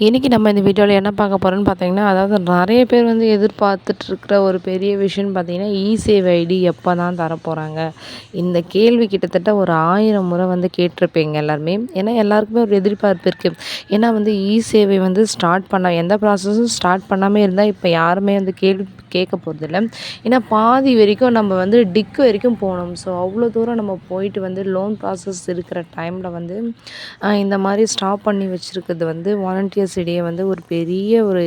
இன்றைக்கி நம்ம இந்த வீடியோவில் என்ன பார்க்க போகிறோன்னு பார்த்தீங்கன்னா அதாவது நிறைய பேர் வந்து எதிர்பார்த்துட்ருக்கிற ஒரு பெரிய விஷயம்னு பார்த்தீங்கன்னா இசேவ் ஐடி எப்போ தான் தரப்போகிறாங்க இந்த கேள்வி கிட்டத்தட்ட ஒரு ஆயிரம் முறை வந்து கேட்டிருப்பீங்க எல்லாருமே. ஏன்னா எல்லாருக்குமே ஒரு எதிர்பார்ப்பு இருக்குது ஏன்னா வந்து இ சேவை வந்து ஸ்டார்ட் பண்ண எந்த ப்ராசஸும் ஸ்டார்ட் பண்ணாமல் இருந்தால் இப்போ யாருமே வந்து கேள்வி கேட்க போகிறதில்ல ஏன்னா பாதி வரைக்கும் நம்ம வந்து டிக் வரைக்கும் போகணும். ஸோ அவ்வளோ தூரம் நம்ம போயிட்டு வந்து லோன் ப்ராசஸ் இருக்கிற டைமில் வந்து இந்த மாதிரி ஸ்டாப் பண்ணி வச்சுருக்கிறது வந்து வாலண்டியர்ஸ் இடையே வந்து ஒரு பெரிய ஒரு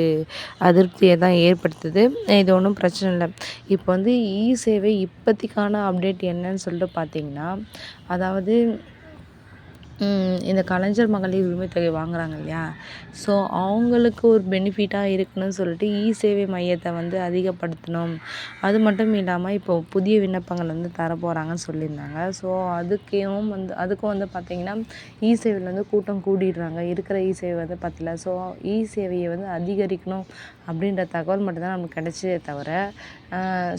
அதிருப்தியை தான் ஏற்படுத்துது. இது ஒன்றும் பிரச்சனை இல்லை. இப்போ வந்து இ சேவை இப்போதைக்கான அப்டேட் என்னன்னு சொல்லிட்டு பார்த்தீங்கன்னா அதாவது இந்த கலைஞர் மகளிர் உரிமை தொகை வாங்குறாங்க இல்லையா? ஸோ அவங்களுக்கு ஒரு பெனிஃபிட்டாக இருக்குன்னு சொல்லிட்டு இ சேவை மையத்தை வந்து அதிகப்படுத்தணும். அது மட்டும் இல்லாமல் இப்போ புதிய விண்ணப்பங்கள் வந்து தர போகிறாங்கன்னு சொல்லியிருந்தாங்க. ஸோ அதுக்கும் வந்து அதுக்கும் வந்து பார்த்திங்கன்னா இ சேவையில் வந்து கூட்டம் கூடிடுறாங்க. இருக்கிற இ சேவை வந்து பத்தல. ஸோ இ சேவையை வந்து அதிகரிக்கணும் அப்படின்ற தகவல் மட்டும்தான் நமக்கு கிடச்சதே தவிர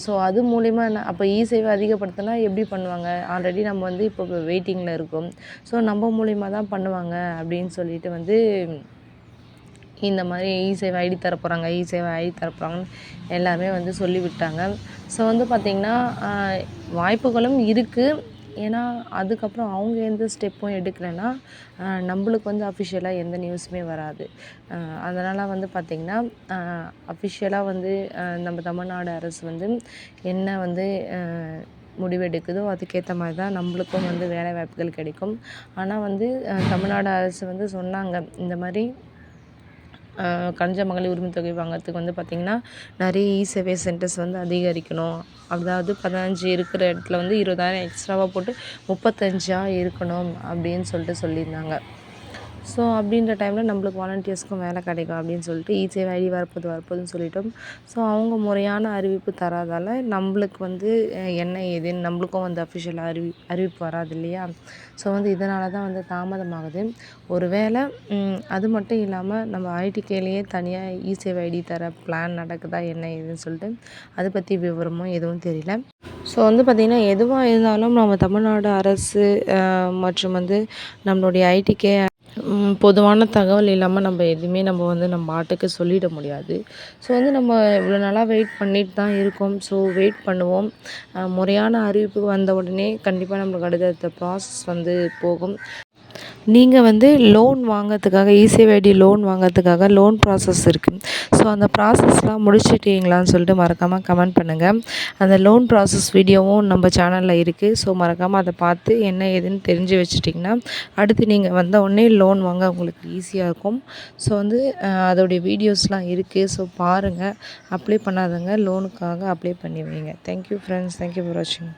ஸோ அது மூலிமா என்ன அப்போ இ சேவை அதிகப்படுத்தினா எப்படி பண்ணுவாங்க? ஆல்ரெடி நம்ம வந்து இப்போ வெயிட்டிங்கில் இருக்கோம். ஸோ நம்ம மூலிமா தான் பண்ணுவாங்க அப்படின்னு சொல்லிட்டு வந்து இந்த மாதிரி இ சேவை ஐடி தரப்போகிறாங்க இ சேவை ஐடி தரப்போகிறாங்கன்னு எல்லாருமே வந்து சொல்லிவிட்டாங்க. ஸோ வந்து பார்த்திங்கன்னா வாய்ப்புகளும் இருக்குது ஏன்னா அதுக்கப்புறம் அவங்க எந்த ஸ்டெப்பும் எடுக்கலைன்னா நம்மளுக்கு வந்து அஃபிஷியலாக எந்த நியூஸுமே வராது. அதனால் வந்து பார்த்திங்கன்னா அஃபிஷியலாக வந்து நம்ம தமிழ்நாடு அரசு வந்து என்ன வந்து முடிவெடுக்குதோ அதுக்கேற்ற மாதிரி தான் நம்மளுக்கும் வந்து வேலை வாய்ப்புகள் கிடைக்கும். ஆனால் வந்து தமிழ்நாடு அரசு வந்து சொன்னாங்க இந்த மாதிரி கஞ்ச மகளிர் உரிமை தொகை வாங்குறதுக்கு வந்து பார்த்திங்கன்னா நிறைய இ சேவை சென்டர்ஸ் வந்து அதிகரிக்கணும். அதாவது பதினஞ்சு இருக்கிற இடத்துல வந்து இருபதாயிரம் எக்ஸ்ட்ராவாக போட்டு முப்பத்தஞ்சாக இருக்கணும் அப்படின்னு சொல்லிட்டு சொல்லியிருந்தாங்க. ஸோ அப்படின்ற டைமில் நம்மளுக்கு வாலண்டியர்ஸ்க்கும் வேலை கிடைக்கும் அப்படின்னு சொல்லிட்டு இசேவை ஐடி வரப்போது வரப்போதுன்னு சொல்லிட்டோம். ஸோ அவங்க முறையான அறிவிப்பு தராதால் நம்மளுக்கு வந்து என்ன ஏதுன்னு நம்மளுக்கும் வந்து அஃபிஷியலாக அறிவி அறிவிப்பு வராது இல்லையா? ஸோ வந்து இதனால தான் வந்து தாமதமாகுது. ஒருவேளை அது மட்டும் இல்லாமல் நம்ம ஐடிகேலேயே தனியாக இசேவை ஐடி தர பிளான் நடக்குதா என்ன ஏதுன்னு சொல்லிட்டு அதை பற்றி விவரமும் எதுவும் தெரியல. ஸோ வந்து பார்த்திங்கன்னா எதுவாக இருந்தாலும் நம்ம தமிழ்நாடு அரசு மற்றும் வந்து நம்மளுடைய ஐடிகே பொதுவான தகவல் இல்லாமல் நம்ம எதுவுமே நம்ம வந்து நம்ம பாட்டுக்கு சொல்லிட முடியாது. ஸோ வந்து நம்ம இவ்வளோ நாளாக வெயிட் பண்ணிட்டு தான் இருக்கோம். ஸோ வெயிட் பண்ணுவோம். முறையான அறிவிப்பு வந்த உடனே கண்டிப்பாக நம்மளுக்கு அடுத்தடுத்த ப்ராசஸ் வந்து போகும். நீங்கள் வந்து லோன் வாங்கிறதுக்காக இசிஐடி லோன் வாங்கிறதுக்காக லோன் ப்ராசஸ் இருக்குது ஸோ அந்த ப்ராசஸ்லாம் முடிச்சிட்டீங்களான்னு சொல்லிட்டு மறக்காமல் கமெண்ட் பண்ணுங்கள் அந்த லோன் ப்ராசஸ் வீடியோவும் நம்ம சேனலில் இருக்குது ஸோ மறக்காமல் அதை பார்த்து என்ன ஏதுன்னு தெரிஞ்சு வச்சுட்டிங்கன்னா அடுத்து நீங்கள் வந்த உடனே லோன் வாங்க உங்களுக்கு ஈஸியாக இருக்கும். ஸோ வந்து அதோடைய வீடியோஸ்லாம் இருக்குது ஸோ பாருங்கள் அப்ளை பண்ணாதவங்க லோனுக்காக அப்ளை பண்ணி வைங்க. தேங்க்யூ ஃப்ரெண்ட்ஸ் தேங்க்யூ ஃபார் வாட்சிங்